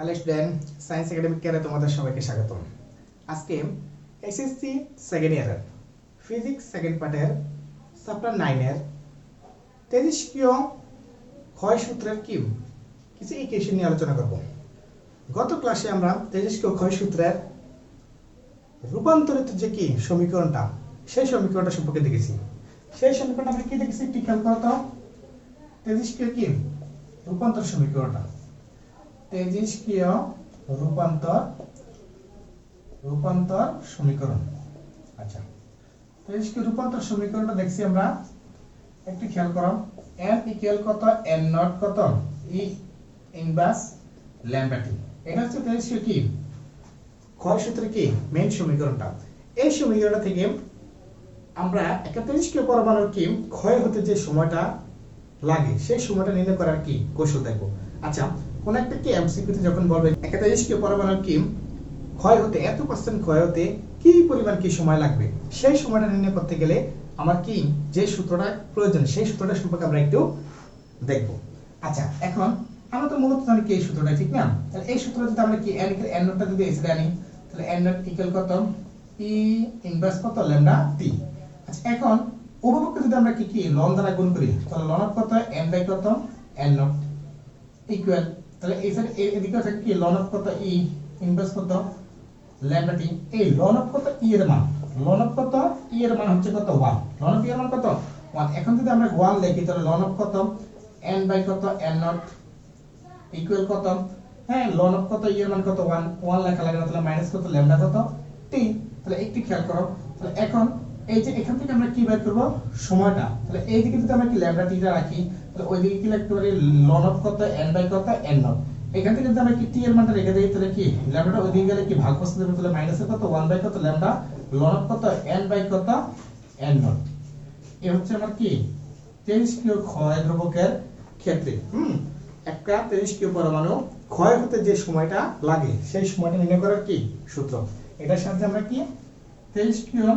Hello student science academic কেয়ারে তোমাদের সবাইকে স্বাগত আজকে এসএসসি সেকেন্ড ইয়ারের ফিজিক্স সেকেন্ড পার্টের চ্যাপ্টার নাইনের তেজস্ক্রিয় ক্ষয় সূত্রের কি কিছু ইকুয়েশন নিয়ে আলোচনা করব। গত ক্লাসে আমরা তেজস্ক্রিয় ক্ষয় সূত্রের রূপান্তরিত যে কি সমীকরণটা, সেই সমীকরণটা সম্পর্কে দেখেছি। সেই সমীকরণটা আমরা কি দেখেছি একটু খেয়াল করো তো। তেজস্ক্রিয় কি? রূপান্তর সমীকরণটা। তেজস্ক্রিয় রূপান্তর। রূপান্তর সমীকরণ। আচ্ছা। তেজস্ক্রিয় রূপান্তর সমীকরণটা দেখছি আমরা। একটু খেয়াল করো। n ইকুয়াল কত? n নট কত? E ইনভার্স এটা হচ্ছে তেজস্ক্রিয় কি? ক্ষয় কি? মেইন সমীকরণটা। এই সমীকরণটা থেকে আমরা একটা তেজস্ক্রিয় পরমাণুর কি ক্ষয় হতে যে সময়টা লাগে, সেই সময়টা নির্ণয় করার কি কৌশল আচ্ছা কোন একটা কি এমসিকিউতে যখন বলবে একটা তেজস্ক্রিয় পরমাণুর কি ক্ষয় হতে, এত পার্সেন্ট ক্ষয় হতে কি পরিমাণ কি সময় লাগবে? সেই সময়টা নির্ণয় করতে গেলে আমার কি যে সূত্রটা প্রয়োজন, সেই সূত্রটা সম্পর্কে আমরা একটু দেখব। আচ্ছা এখন আমরা তো মূলত জানি কি এই সূত্রটা, ঠিক না? তাহলে এই সূত্র যদি আমরা কি এর, n নোটটা যদি এসে আনি, তাহলে n নট ইকুয়াল কত? E ইনভার্স কত? ল্যামডা t আচ্ছা এখন উপপক্ষে যদি আমরা কি কি লন দ্বারা গুণ করি, তাহলে লন কত? N বাই কত? N নট ইকুয়াল তাহলে সাইড এদিকে থাকে কি? লন অফ কত ই ইনভার্স কত? ল্যামডা টি এই লন অফ কত ই এর মান? লন অফ কত ই এর মান হচ্ছে কত? 1 লন অফ ই এর মান কত? 1 এখন যদি আমরা 1 লিখি, তাহলে লন অফ কত? n বাই কত? n নট ইকুয়াল কত? হ্যাঁ লন অফ কত ই এর মান কত? 1 1 লেখা লাগে তাহলে মাইনাস কত? ল্যামডা কত? টি তাহলে একটু খেয়াল করো। তাহলে এখন এই যে এখান থেকে আমরা কি বের করব? সময়টা। তাহলে এই দিকে যদি আমরা কি ল্যামডা টিটা রাখি ওই দিকে কি লন অফ কত, n বাই কত নট এখান থেকে যদি আমরা কি টি এর মানটা রেখে দেই, তাহলে কি? ওই দিকে গেলে কি ভাগ তাহলে কত? 1 বাই কত? ল্যামডা লন অফ কত? n বাই কত? এই হচ্ছে আমার কি? তেজস্ক্রিয় ক্ষয় ধ্রুবকের ক্ষেত্রে। একটা তেজস্ক্রিয় পরমাণু ক্ষয় হতে যে সময়টা লাগে, সেই সময়টা নির্ণয় করার কি সূত্র? এটার সাথে আমরা কি? তেজস্ক্রিয়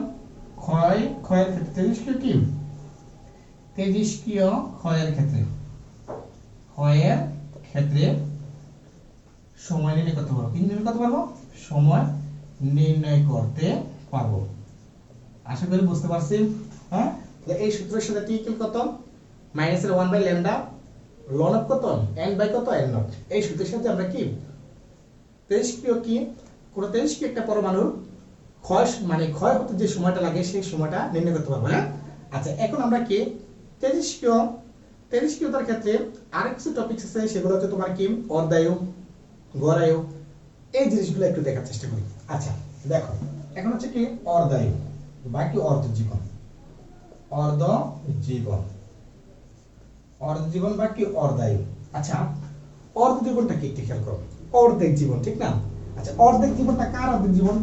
ক্ষয়, ক্ষয়ের ক্ষেত্রে। তেজস্ক্রিয় কি? তেজস্ক্রিয় ক্ষয়ের ক্ষেত্রে। ক্ষয়ের ক্ষেত্রে সময় নির্ণয় করতে পারব। করতে পারব? সময় নির্ণয় করতে পারব। আশা করি বুঝতে পারছি। হ্যাঁ? এই সূত্রের সাথে টি কত? মাইনাস এর 1 বাই লন অফ কত? n বাই কত? n নট এই সূত্রের সাথে আমরা কি? তেজস্ক্রিয় কি? কোন তেজস্ক্রিয় একটা পরমাণুর ক্ষয় মানে ক্ষয় হতে যে সময়টা লাগে, সেই সময়টা নির্ণয় করতে পারব হ্যাঁ? আচ্ছা এখন আমরা কি তেজস্ক্রিয়, তেজস্ক্রিয়তার ক্ষেত্রে আরেক কিছু টপিকস আছে, সেগুলো হচ্ছে তোমার কি? অর্ধায়ু গড়ায়ু এই জিনিসগুলো একটু দেখার চেষ্টা করি। আচ্ছা দেখো, এখন হচ্ছে কি অর্ধায়ু, বাকি অর্ধ জীবন। অর্ধ জীবন। অর্ধ জীবন, বাকি অর্ধায়ু। আচ্ছা অর্ধ জীবনটা কি একটু খেয়াল করো। অর্ধেক জীবন, ঠিক না? আচ্ছা অর্ধেক জীবনটা কার অর্ধেক জীবন?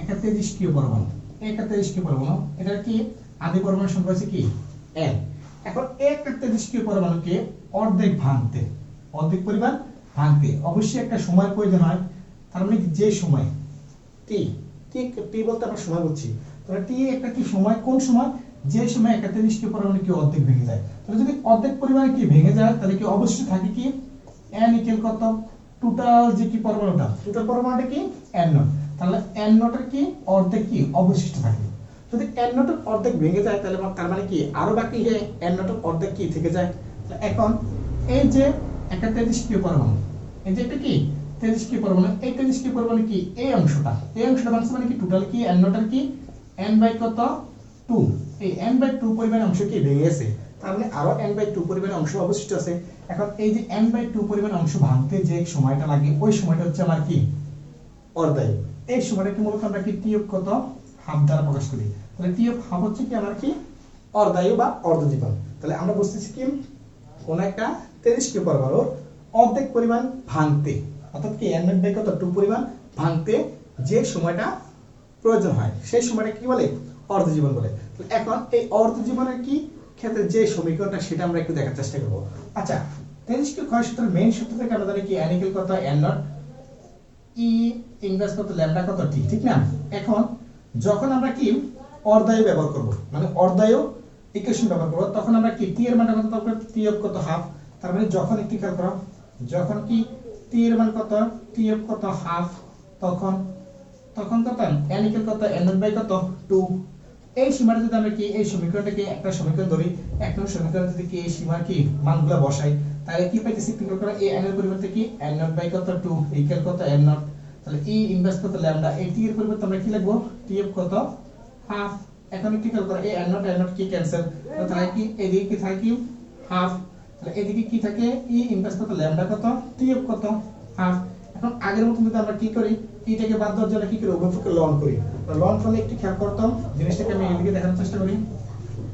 একটা তেজস্ক্রিয় পরমাণু। একটা তেজস্ক্রিয় পরমাণু, এটার কি আদি পরমাণু সংখ্যা কি? n এখন একটা তেজস্ক্রিয় পরমাণুকে অর্ধেক ভাঙতে, অর্ধেক পরিমাণ ভাঙতে। অবশ্যই একটা সময় প্রয়োজন হয়। তার মানে যে সময়? টি টি টি বলতে আমরা সময় বলছি। তাহলে টি একটা কি সময়? কোন সময়? যে সময় একটা তেজস্ক্রিয় পরমাণু কি অর্ধেক ভেঙে যায়। তাহলে যদি অর্ধেক পরিমাণে কি ভেঙে যায়, তাহলে কি অবশ্যই থাকে কি? N ইকুয়াল কত? টোটাল যে কি পরমাণুটা? টোটাল পরমাণুটা কি? N নট তাহলে n নটের কি? অর্ধেক কি? অবশিষ্ট থাকে। যদি n নটের অর্ধেক ভেঙে যায়, তাহলে তার মানে কি? আরও বাকি n নটের অর্ধেক কি থেকে যায়? এখন এই যে একটা তেজস্ক্রিয় পরমাণু, এই যে কি? তেজস্ক্রিয় পরমাণু। এই তেজস্ক্রিয় পরমাণু কি? এই অংশটা। এই অংশটা মানে মানে কি? টোটাল কি? n নটের কি? n বাই কত? 2 এই n বাই 2 পরিমাণ অংশ কি? ভেঙে গেছে। তার মানে আরও n বাই 2 পরিমাণ অংশ অবশিষ্ট আছে। এখন এই যে n বাই টু পরিমাণ অংশ ভাঙতে যে সময়টা লাগে, ওই সময়টা হচ্ছে আমার কি? অর্ধায়ু এই সময়টা কি মূলত আমরা কি টি কত? হাফ দ্বারা প্রকাশ করি। অফ হাফ হচ্ছে কি আমার কি? অর্ধায়ু বা অর্ধজীবন তাহলে আমরা বুঝতেছি কি? কোন একটা তেজস্ক্রিয় পরমাণুর অর্ধেক পরিমাণ ভাঙতে, অর্থাৎ কি এন বাই কত? টু পরিমাণ ভাঙতে যে সময়টা প্রয়োজন হয়, সেই সময়টা কি বলে? অর্ধজীবন বলে। এখন এই অর্ধজীবনের কি ক্ষেত্রে যে সমীকরণটা, সেটা আমরা একটু দেখার চেষ্টা করব। আচ্ছা তেজস্ক্রিয় ক্ষয় সূত্রের মেইন সূত্র থেকে আমরা জানি কি? n কত? n নট ই ইনভার্স কত? ল্যামডা কত? টি ঠিক না? এখন যখন আমরা কি অর্ধায়ু ব্যবহার করব। মানে অর্ধায়ু ইকুয়েশন ব্যবহার করব। তখন আমরা কি? টি এর মানটা কত? পাবো টি অফ কত? হাফ তার মানে যখন একটি খেয়াল করো, যখন কি? টি এর মান কত? টি এফ কত? হাফ তখন তখন কত? n ইকুয়াল কত? নট বাই কত? 2 এই সীমাটা যদি আমরা কি? এই সমীকরণটাকে একটা সমীকরণ ধরি, এক নম্বর সমীকরণ যদি কি? এই সীমার কি? মানগুলো বসাই, তাহলে কি পাইতেছি? প্রিন্ট করা a n এর পরিবর্তে কি? n নট বাই কত? 2 ইকুয়াল কত? n নট তাহলে e ইনভার্স কত? ল্যামডা এই t এর পরিবর্তে আমরা কি লিখব? t f কত? হাফ এখন কি খেয়াল করো এই n নট n নট কি ক্যান্সেল তাহলে কি এদিকে কি থাকে হাফ তাহলে এদিকে কি থাকে e ইনভার্স কত? ল্যামডা কত? T f কত? হাফ এখন আগের মতো যদি আমরা কি করি এটাকে বাদ দেওয়ার জন্য কি করি? উভয়পক্ষে লন করি। লন করলে একটু খেয়াল করতাম, জিনিসটাকে আমি এদিকে দেখানোর চেষ্টা করি।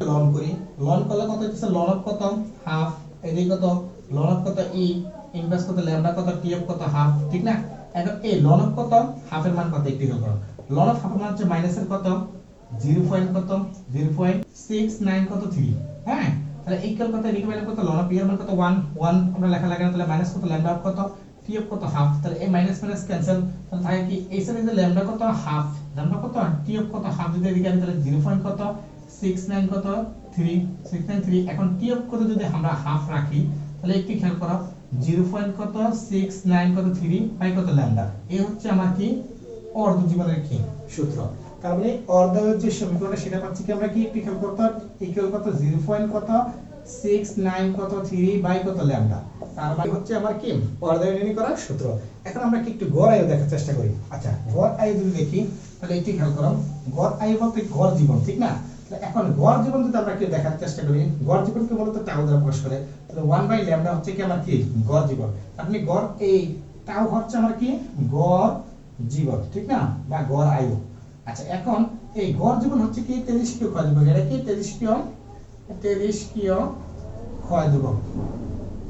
লন করি। লন করলে কত হচ্ছে লন অফ কত? হাফ এদিকে কত? লন অফ কত? ই ইনভার্স কত? ল্যামডা কত? টি অফ কত? হাফ ঠিক না? এখন এই লন অফ কত? হাফের মান কত? একটু খেয়াল করো লন অফ হাফের মান হচ্ছে মাইনাসের কত? জিরো পয়েন্ট কত? জিরো পয়েন্ট সিক্স নাইন কত থ্রি হ্যাঁ? তাহলে ইকুয়াল কত? এদিকে মানে কত? লন অফ এর কত? ওয়ান ওয়ান আমরা লেখা লাগে না, তাহলে মাইনাস কত? ল্যামডা কত? টি অফ কত? হাফ তাহলে এই মাইনাস মাইনাস ক্যান্সেল তাহলে থাকে কি? এই সাইডে যে ল্যামডা কত? হাফ ল্যামডা কত? টি অফ কত? হাফ যদি এদিকে আনি, তাহলে জিরো পয়েন্ট কত? সিক্স নাইন কত? থ্রি সিক্স নাইন থ্রি এখন টি অফ কত যদি আমরা হাফ রাখি, তাহলে একটু খেয়াল করো। জিরো পয়েন্ট কত? সিক্স নাইন কত? থ্রি বাই কত? ল্যামডা এই হচ্ছে আমার কি? অর্ধ জীবনের কি? সূত্র। তার মানে অর্ধের যে সমীকরণ সেটা পাচ্ছি কি আমরা কি? একটু খেয়াল করতে ইকুয়াল কত? জিরো পয়েন্ট কত? সিক্স নাইন কত? থ্রি বাই কত ল্যামডা তার মানে হচ্ছে আমার কি? অর্ধের নির্ণয় করার সূত্র। এখন আমরা কি একটু গড় আয়ু দেখার চেষ্টা করি? আচ্ছা গড় আয়ু যদি দেখি, তাহলে একটু খেয়াল করো। গড় আয়ু বলতে গড় জীবন, ঠিক না? এখন গড় জীবন যদি আমরা কি দেখার চেষ্টা করি, গড় জীবনকে মূলত টাউ দ্বারা প্রকাশ করে, তাহলে ওয়ান বাই ল্যামডা হচ্ছে কি আমার কি? গড় জীবন। আপনি গড় এই টাউ হচ্ছে আমার কি? গড় জীবন, ঠিক না? বা গড় আয়ু। আচ্ছা এখন এই গড় জীবন হচ্ছে কি তেজস্ক্রিয় ক্ষয় যুবক এটা কি তেজস্ক্রিয় তেজস্ক্রিয় ক্ষয় যুবক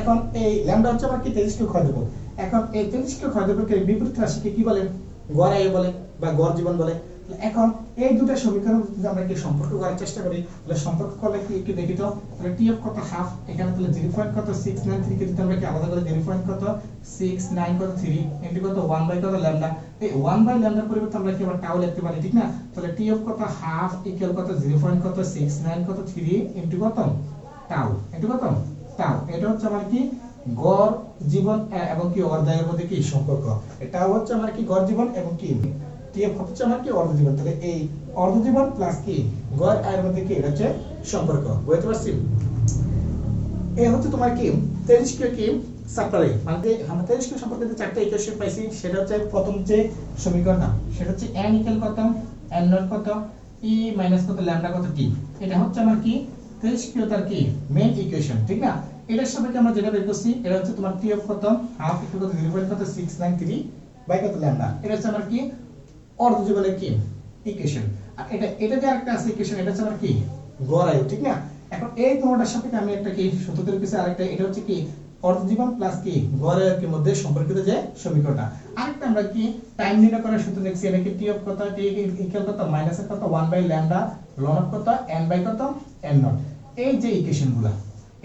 এখন এই ল্যামডা হচ্ছে আমার কি তেজস্ক্রিয় ক্ষয় যুবক এখন এই তেজস্ক্রিয় ক্ষয় যুবকের বিপরীত রাশিকে কি বলেন গড় আয়ু বলে বা গড় জীবন বলে। এখন এই দুটো সমীকরণ যদি আমরা কি সম্পর্ক করার চেষ্টা করি, তাহলে সম্পর্ক করলে কি একটু দেখি তো? তাহলে টি এফ কত হাফ এখানে তাহলে জিরো পয়েন্ট কত? সিক্স নাইন থ্রি কে যদি আমরা কি? আলাদা করে জিরো পয়েন্ট কত? সিক্স নাইন কত? থ্রি ইন্টু কত? ওয়ান বাই কত? ল্যামডা এই ওয়ান বাই ল্যামডার পরিবর্তে আমরা কি আবার টাও লিখতে পারি, ঠিক না? তাহলে টি এফ কত? হাফ ইকুয়াল কত? জিরো পয়েন্ট কত? সিক্স নাইন কত? থ্রি ইন্টু কত? টাও ইন্টু কত? টাও এটা হচ্ছে আমার কি? গড় জীবন এবং কি অর্ধায়ের মধ্যে কি সম্পর্ক? এটা হচ্ছে আমার কি? গড় জীবন এবং কি? হচ্ছে আমার কি তাহলে এই প্লাস কি? গড় আয়ের মধ্যে কি? এটা হচ্ছে সম্পর্ক। বুঝতে এই হচ্ছে তোমার কি? কি সাপ্লাই মানে যে আমরা সম্পর্কে যে ইকুয়েশন পাইছি, সেটা হচ্ছে প্রথম যে সমীকরণটা সেটা হচ্ছে n ইকুয়াল কত? n নট কত? e মাইনাস কত? কত? t এটা হচ্ছে আমার কি? কি মেইন ইকুয়েশন ঠিক না? এটার আমরা যেটা বের করছি, এটা হচ্ছে তোমার অফ কত? হাফ ইকুয়াল কত? 0 কত? 693 বাই কত? এটা হচ্ছে আমার কি? অর্ধ জীবনের কি? ইকুয়েশন আর এটা এটা যে আরেকটা আছে ইকুয়েশন এটা হচ্ছে আমার কি? গড় আয়ু ঠিক না? এখন এই তোমাটার সাপেক্ষে আমি একটা কি সূত্রের পিছনে আরেকটা এটা হচ্ছে কি? অর্ধ জীবন প্লাস কি? গড় আয়ের কি মধ্যে সম্পর্কিত যে সমীকরণটা। আরেকটা আমরা কি? টাইম নির্ণয় করার সূত্র দেখছি এটা কি টি অফ কত? টি ইকুয়াল কত? মাইনাস কত? 1 বাই ল্যামডা লন অফ কত? n বাই কত? n নট এই যে ইকুয়েশনগুলা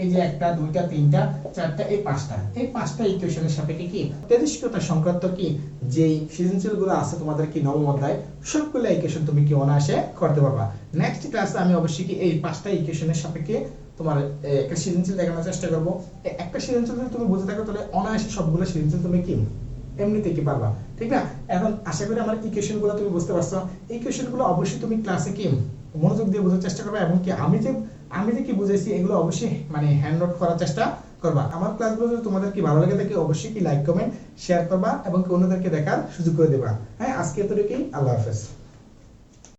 এই যে একটা, দুইটা, তিনটা, চারটা, এই পাঁচটা। এই পাঁচটা ইকুয়েশনের সাপেক্ষে কি? তেজস্ক্রিয়তা সংক্রান্ত কি? যেই সৃজনশীলগুলো আছে তোমাদের কি নবম অধ্যায়, সবগুলো ইকুয়েশন তুমি কি অনায়াসে করতে পারবা। নেক্সট ক্লাসে আমি অবশ্যই কি এই পাঁচটা ইকুয়েশনের সাপেক্ষে তোমার একটা সৃজনশীল দেখানোর চেষ্টা করব। একটা সৃজনশীল যদি তুমি বুঝে থাকো, তাহলে অনায়াসে সবগুলো সৃজনশীল তুমি কি? এমনিতে কি পারবা। ঠিক না? এখন আশা করি আমার ইকুয়েশনগুলো তুমি বুঝতে পারছ। ইকুয়েশনগুলো অবশ্যই তুমি ক্লাসে কি মনোযোগ দিয়ে বোঝার চেষ্টা করবে, এবং কি আমি যে আমি যে কি বুঝেছি এগুলো অবশ্যই মানে হ্যান্ড করার চেষ্টা করবা। আমার ক্লাসগুলো যদি তোমাদের কি ভালো লাগে থাকে, অবশ্যই কি লাইক কমেন্ট শেয়ার করবা এবং অন্যদেরকে দেখার সুযোগ করে দেবা। হ্যাঁ আজকে এতটুকুই, আল্লাহ হাফেজ।